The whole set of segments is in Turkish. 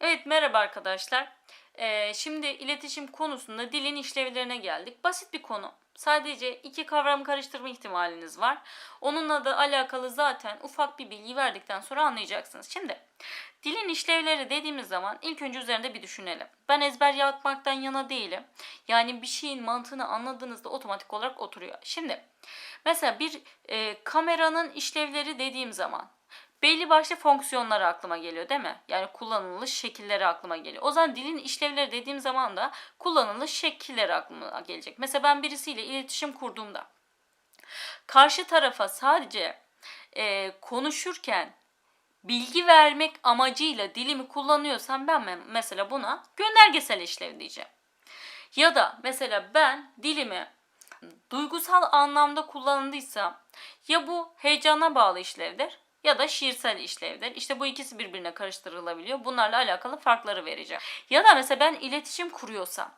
Evet merhaba arkadaşlar. Ee, şimdi iletişim konusunda dilin işlevlerine geldik. Basit bir konu. Sadece iki kavram karıştırma ihtimaliniz var. Onunla da alakalı zaten ufak bir bilgi verdikten sonra anlayacaksınız. Şimdi dilin işlevleri dediğimiz zaman ilk önce üzerinde bir düşünelim. Ben ezber yapmaktan yana değilim. Yani bir şeyin mantığını anladığınızda otomatik olarak oturuyor. Şimdi mesela bir e, kameranın işlevleri dediğim zaman belli başlı fonksiyonları aklıma geliyor değil mi? Yani kullanılış şekilleri aklıma geliyor. O zaman dilin işlevleri dediğim zaman da kullanılış şekilleri aklıma gelecek. Mesela ben birisiyle iletişim kurduğumda karşı tarafa sadece e, konuşurken bilgi vermek amacıyla dilimi kullanıyorsam ben me- mesela buna göndergesel işlev diyeceğim. Ya da mesela ben dilimi duygusal anlamda kullanıldıysa ya bu heyecana bağlı işlevdir ya da şiirsel işlevdir. İşte bu ikisi birbirine karıştırılabiliyor. Bunlarla alakalı farkları vereceğim. Ya da mesela ben iletişim kuruyorsam,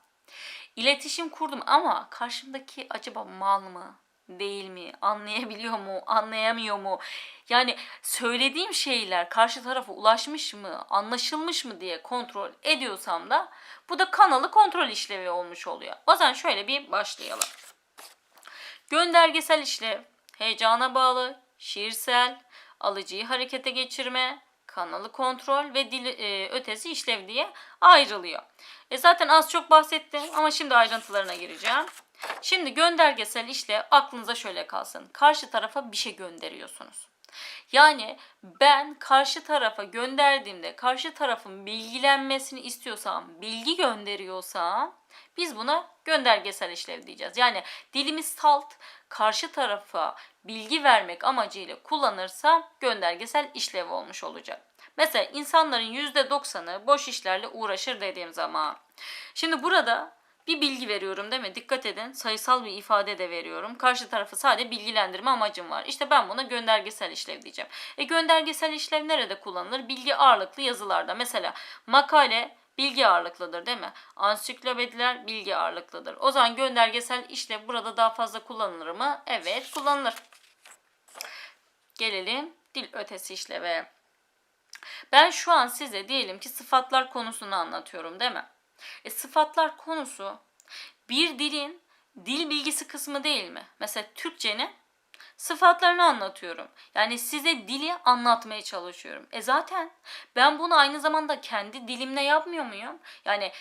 iletişim kurdum ama karşımdaki acaba mal mı? Değil mi? Anlayabiliyor mu? Anlayamıyor mu? Yani söylediğim şeyler karşı tarafa ulaşmış mı? Anlaşılmış mı diye kontrol ediyorsam da bu da kanalı kontrol işlevi olmuş oluyor. O zaman şöyle bir başlayalım. Göndergesel işlev, heyecana bağlı, şiirsel, alıcıyı harekete geçirme, kanalı kontrol ve dil e, ötesi işlev diye ayrılıyor. E zaten az çok bahsettim ama şimdi ayrıntılarına gireceğim. Şimdi göndergesel işlev aklınıza şöyle kalsın. Karşı tarafa bir şey gönderiyorsunuz. Yani ben karşı tarafa gönderdiğimde karşı tarafın bilgilenmesini istiyorsam, bilgi gönderiyorsam biz buna göndergesel işlev diyeceğiz. Yani dilimiz salt karşı tarafa bilgi vermek amacıyla kullanırsam göndergesel işlev olmuş olacak. Mesela insanların %90'ı boş işlerle uğraşır dediğim zaman. Şimdi burada bir bilgi veriyorum değil mi? Dikkat edin sayısal bir ifade de veriyorum. Karşı tarafı sadece bilgilendirme amacım var. İşte ben buna göndergesel işlev diyeceğim. E göndergesel işlev nerede kullanılır? Bilgi ağırlıklı yazılarda. Mesela makale bilgi ağırlıklıdır değil mi? Ansiklopediler bilgi ağırlıklıdır. O zaman göndergesel işlev burada daha fazla kullanılır mı? Evet kullanılır. Gelelim dil ötesi işleve. Ben şu an size diyelim ki sıfatlar konusunu anlatıyorum değil mi? E, sıfatlar konusu bir dilin dil bilgisi kısmı değil mi? Mesela Türkçenin sıfatlarını anlatıyorum. Yani size dili anlatmaya çalışıyorum. E zaten ben bunu aynı zamanda kendi dilimle yapmıyor muyum? Yani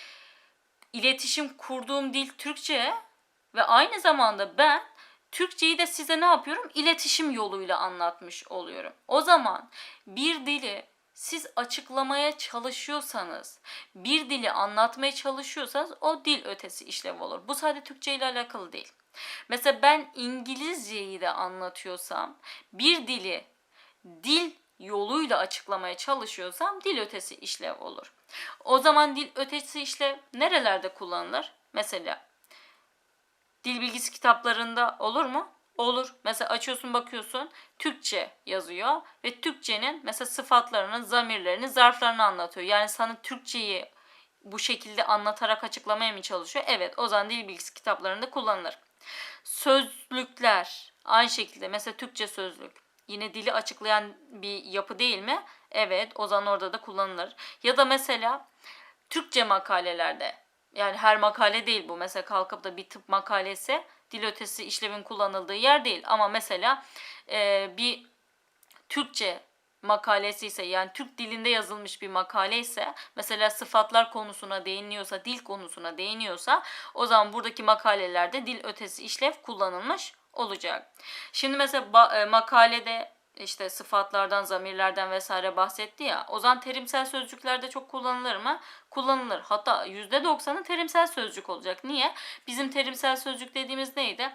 iletişim kurduğum dil Türkçe ve aynı zamanda ben Türkçeyi de size ne yapıyorum? İletişim yoluyla anlatmış oluyorum. O zaman bir dili siz açıklamaya çalışıyorsanız, bir dili anlatmaya çalışıyorsanız o dil ötesi işlev olur. Bu sadece Türkçe ile alakalı değil. Mesela ben İngilizceyi de anlatıyorsam, bir dili dil yoluyla açıklamaya çalışıyorsam dil ötesi işlev olur. O zaman dil ötesi işlev nerelerde kullanılır? Mesela dil bilgisi kitaplarında olur mu? Olur. Mesela açıyorsun bakıyorsun Türkçe yazıyor ve Türkçenin mesela sıfatlarını, zamirlerini, zarflarını anlatıyor. Yani sana Türkçeyi bu şekilde anlatarak açıklamaya mı çalışıyor? Evet o zaman dil bilgisi kitaplarında kullanılır. Sözlükler aynı şekilde mesela Türkçe sözlük yine dili açıklayan bir yapı değil mi? Evet o zaman orada da kullanılır. Ya da mesela Türkçe makalelerde yani her makale değil bu. Mesela kalkıp da bir tıp makalesi dil ötesi işlevin kullanıldığı yer değil. Ama mesela e, bir Türkçe makalesi ise yani Türk dilinde yazılmış bir makale ise mesela sıfatlar konusuna değiniyorsa, dil konusuna değiniyorsa o zaman buradaki makalelerde dil ötesi işlev kullanılmış olacak. Şimdi mesela e, makalede işte sıfatlardan, zamirlerden vesaire bahsetti ya. O zaman terimsel sözcüklerde çok kullanılır mı? Kullanılır. Hatta %90'ı terimsel sözcük olacak. Niye? Bizim terimsel sözcük dediğimiz neydi?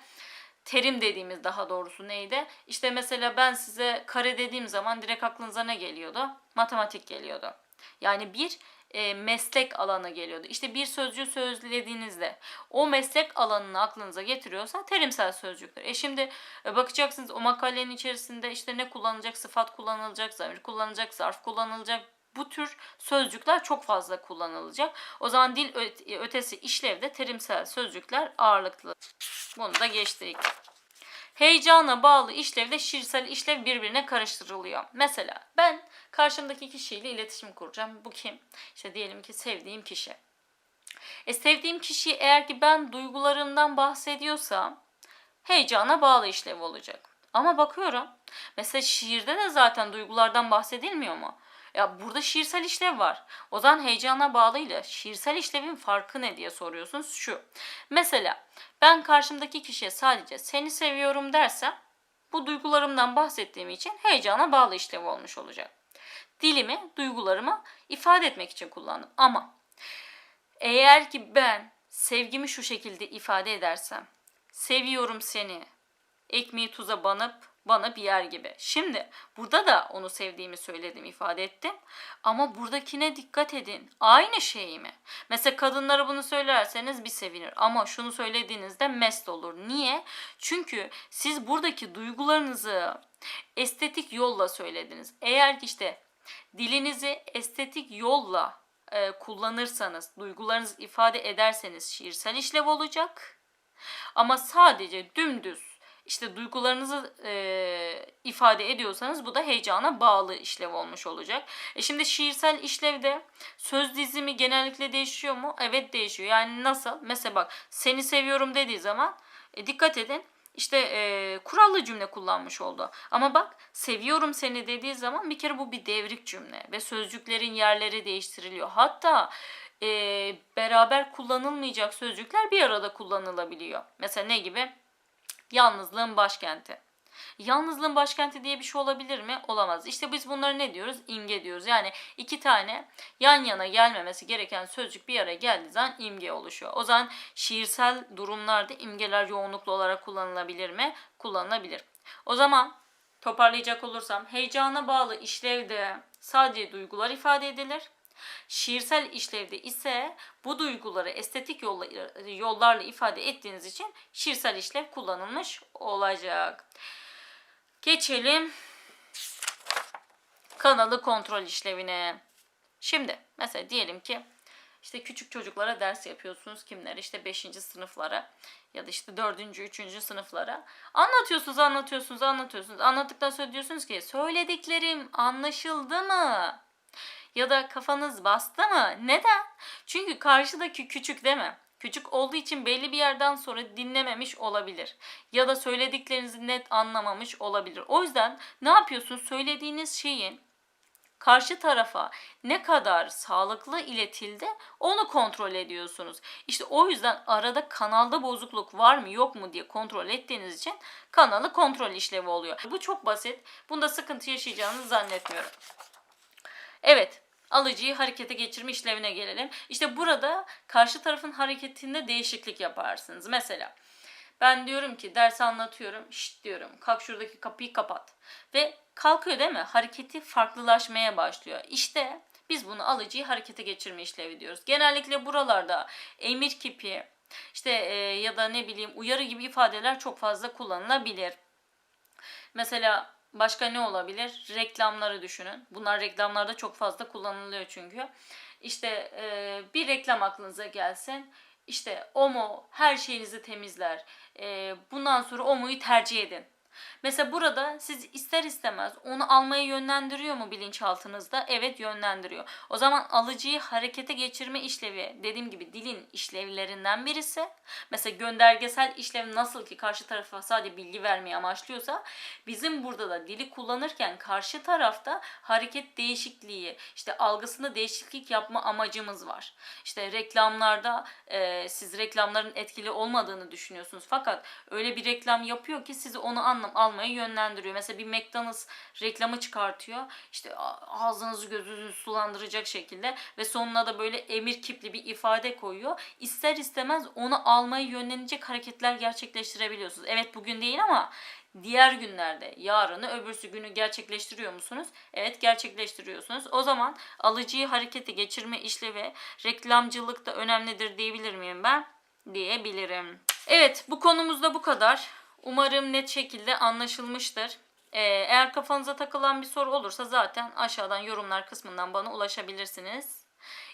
Terim dediğimiz daha doğrusu neydi? İşte mesela ben size kare dediğim zaman direkt aklınıza ne geliyordu? Matematik geliyordu. Yani bir e, meslek alanı geliyordu. İşte bir sözcüğü sözlediğinizde o meslek alanını aklınıza getiriyorsa terimsel sözcüktür. E şimdi e, bakacaksınız o makalenin içerisinde işte ne kullanılacak, sıfat kullanılacak, zamir kullanılacak, zarf kullanılacak. Bu tür sözcükler çok fazla kullanılacak. O zaman dil ötesi işlevde terimsel sözcükler ağırlıklı. Bunu da geçtik. Heyecana bağlı işlevle şiirsel işlev birbirine karıştırılıyor. Mesela ben karşımdaki kişiyle iletişim kuracağım. Bu kim? İşte diyelim ki sevdiğim kişi. E sevdiğim kişi eğer ki ben duygularımdan bahsediyorsam heyecana bağlı işlev olacak. Ama bakıyorum mesela şiirde de zaten duygulardan bahsedilmiyor mu? Ya burada şiirsel işlev var. O zaman heyecana bağlıyla şiirsel işlevin farkı ne diye soruyorsunuz şu. Mesela ben karşımdaki kişiye sadece seni seviyorum dersem bu duygularımdan bahsettiğim için heyecana bağlı işlev olmuş olacak. Dilimi, duygularımı ifade etmek için kullandım. Ama eğer ki ben sevgimi şu şekilde ifade edersem, seviyorum seni, ekmeği tuza banıp bana bir yer gibi. Şimdi burada da onu sevdiğimi söyledim, ifade ettim. Ama buradakine dikkat edin. Aynı şey mi? Mesela kadınlara bunu söylerseniz bir sevinir. Ama şunu söylediğinizde mest olur. Niye? Çünkü siz buradaki duygularınızı estetik yolla söylediniz. Eğer ki işte dilinizi estetik yolla e, kullanırsanız, duygularınızı ifade ederseniz şiirsel işlev olacak. Ama sadece dümdüz işte duygularınızı e, ifade ediyorsanız bu da heyecana bağlı işlev olmuş olacak. E şimdi şiirsel işlevde söz dizimi genellikle değişiyor mu? Evet değişiyor. Yani nasıl? Mesela bak seni seviyorum dediği zaman e, dikkat edin işte e, kurallı cümle kullanmış oldu. Ama bak seviyorum seni dediği zaman bir kere bu bir devrik cümle ve sözcüklerin yerleri değiştiriliyor. Hatta e, beraber kullanılmayacak sözcükler bir arada kullanılabiliyor. Mesela ne gibi? Yalnızlığın başkenti. Yalnızlığın başkenti diye bir şey olabilir mi? Olamaz. İşte biz bunlara ne diyoruz? İmge diyoruz. Yani iki tane yan yana gelmemesi gereken sözcük bir araya geldiği zaman imge oluşuyor. O zaman şiirsel durumlarda imgeler yoğunluklu olarak kullanılabilir mi? Kullanılabilir. O zaman toparlayacak olursam heyecana bağlı işlevde sadece duygular ifade edilir. Şiirsel işlevde ise bu duyguları estetik yolla, yollarla ifade ettiğiniz için şiirsel işlev kullanılmış olacak. Geçelim kanalı kontrol işlevine. Şimdi mesela diyelim ki işte küçük çocuklara ders yapıyorsunuz kimler işte 5. sınıflara ya da işte 4. 3. sınıflara anlatıyorsunuz anlatıyorsunuz anlatıyorsunuz anlattıktan sonra diyorsunuz ki söylediklerim anlaşıldı mı? Ya da kafanız bastı mı? Neden? Çünkü karşıdaki küçük değil mi? Küçük olduğu için belli bir yerden sonra dinlememiş olabilir. Ya da söylediklerinizi net anlamamış olabilir. O yüzden ne yapıyorsunuz? Söylediğiniz şeyin karşı tarafa ne kadar sağlıklı iletildi onu kontrol ediyorsunuz. İşte o yüzden arada kanalda bozukluk var mı yok mu diye kontrol ettiğiniz için kanalı kontrol işlevi oluyor. Bu çok basit. Bunda sıkıntı yaşayacağınızı zannetmiyorum. Evet, alıcıyı harekete geçirme işlevine gelelim. İşte burada karşı tarafın hareketinde değişiklik yaparsınız. Mesela ben diyorum ki ders anlatıyorum. Şşt diyorum. Kalk şuradaki kapıyı kapat. Ve kalkıyor değil mi? Hareketi farklılaşmaya başlıyor. İşte biz bunu alıcıyı harekete geçirme işlevi diyoruz. Genellikle buralarda emir kipi işte e, ya da ne bileyim uyarı gibi ifadeler çok fazla kullanılabilir. Mesela Başka ne olabilir? Reklamları düşünün. Bunlar reklamlarda çok fazla kullanılıyor çünkü. İşte e, bir reklam aklınıza gelsin. İşte Omo her şeyinizi temizler. E, bundan sonra Omo'yu tercih edin. Mesela burada siz ister istemez onu almaya yönlendiriyor mu bilinçaltınızda? Evet yönlendiriyor. O zaman alıcıyı harekete geçirme işlevi dediğim gibi dilin işlevlerinden birisi. Mesela göndergesel işlev nasıl ki karşı tarafa sadece bilgi vermeyi amaçlıyorsa bizim burada da dili kullanırken karşı tarafta hareket değişikliği işte algısında değişiklik yapma amacımız var. İşte reklamlarda e, siz reklamların etkili olmadığını düşünüyorsunuz fakat öyle bir reklam yapıyor ki sizi onu anlam almaya yönlendiriyor. Mesela bir McDonald's reklamı çıkartıyor. İşte ağzınızı gözünüzü sulandıracak şekilde ve sonuna da böyle emir kipli bir ifade koyuyor. İster istemez onu almaya yönlenecek hareketler gerçekleştirebiliyorsunuz. Evet bugün değil ama diğer günlerde yarını öbürsü günü gerçekleştiriyor musunuz? Evet gerçekleştiriyorsunuz. O zaman alıcıyı harekete geçirme işlevi reklamcılıkta önemlidir diyebilir miyim ben? Diyebilirim. Evet bu konumuzda bu kadar. Umarım net şekilde anlaşılmıştır. Ee, eğer kafanıza takılan bir soru olursa zaten aşağıdan yorumlar kısmından bana ulaşabilirsiniz.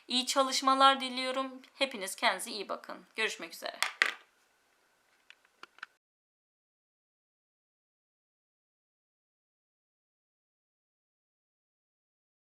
İyi çalışmalar diliyorum. Hepiniz kendinize iyi bakın. Görüşmek üzere.